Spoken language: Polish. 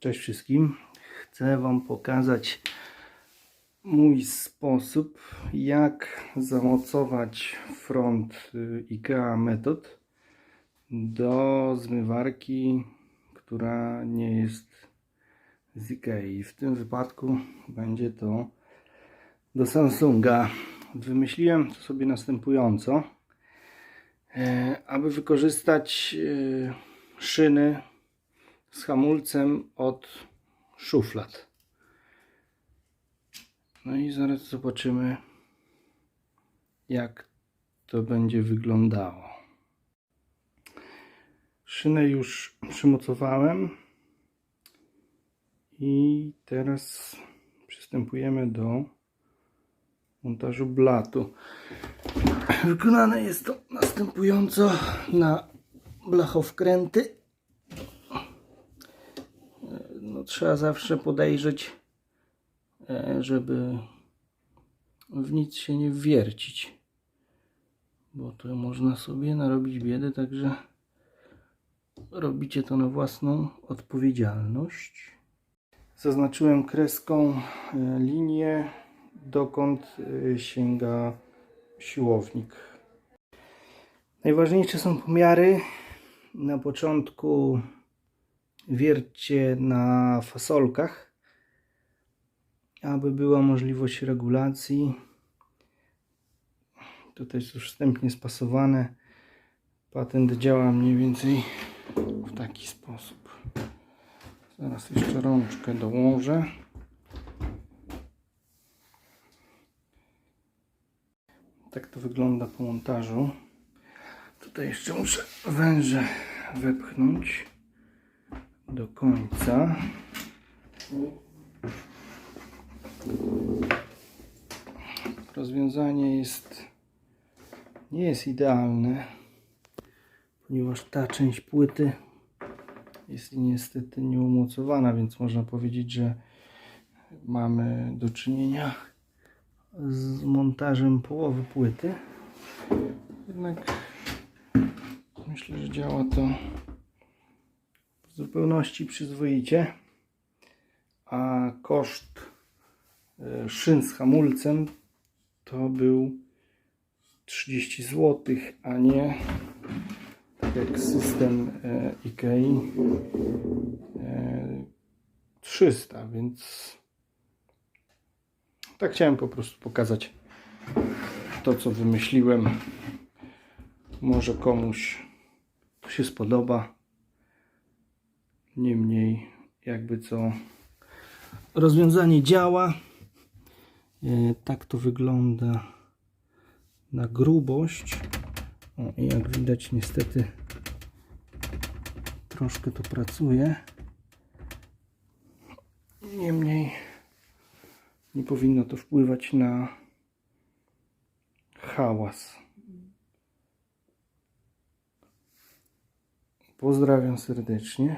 Cześć wszystkim. Chcę Wam pokazać mój sposób, jak zamocować front y, IKEA Method do zmywarki, która nie jest z IKEA. W tym wypadku będzie to do Samsunga. Wymyśliłem to sobie następująco. E, aby wykorzystać e, szyny z hamulcem od szuflad. No i zaraz zobaczymy, jak to będzie wyglądało. Szynę już przymocowałem i teraz przystępujemy do montażu blatu. Wykonane jest to następująco na blachowkręty. No, trzeba zawsze podejrzeć, e, żeby w nic się nie wiercić. Bo to można sobie narobić biedę, także robicie to na własną odpowiedzialność. Zaznaczyłem kreską e, linię, dokąd e, sięga siłownik. Najważniejsze są pomiary. Na początku wiercie na fasolkach, aby była możliwość regulacji. Tutaj jest już wstępnie spasowane. Patent działa mniej więcej w taki sposób. Zaraz jeszcze rączkę dołożę. Tak to wygląda po montażu. Tutaj jeszcze muszę węże wepchnąć do końca. Rozwiązanie jest nie jest idealne, ponieważ ta część płyty jest niestety nieumocowana, więc można powiedzieć, że mamy do czynienia z montażem połowy płyty. Jednak myślę, że działa to zupełności przyzwoicie. A koszt e, szyn z hamulcem to był 30 zł, a nie tak jak system e, IKEA e, 300, więc tak chciałem po prostu pokazać to, co wymyśliłem. Może komuś się spodoba. Niemniej, jakby co, rozwiązanie działa. E, Tak to wygląda na grubość. O, i jak widać, niestety troszkę to pracuje. Niemniej, nie powinno to wpływać na hałas. Pozdrawiam serdecznie.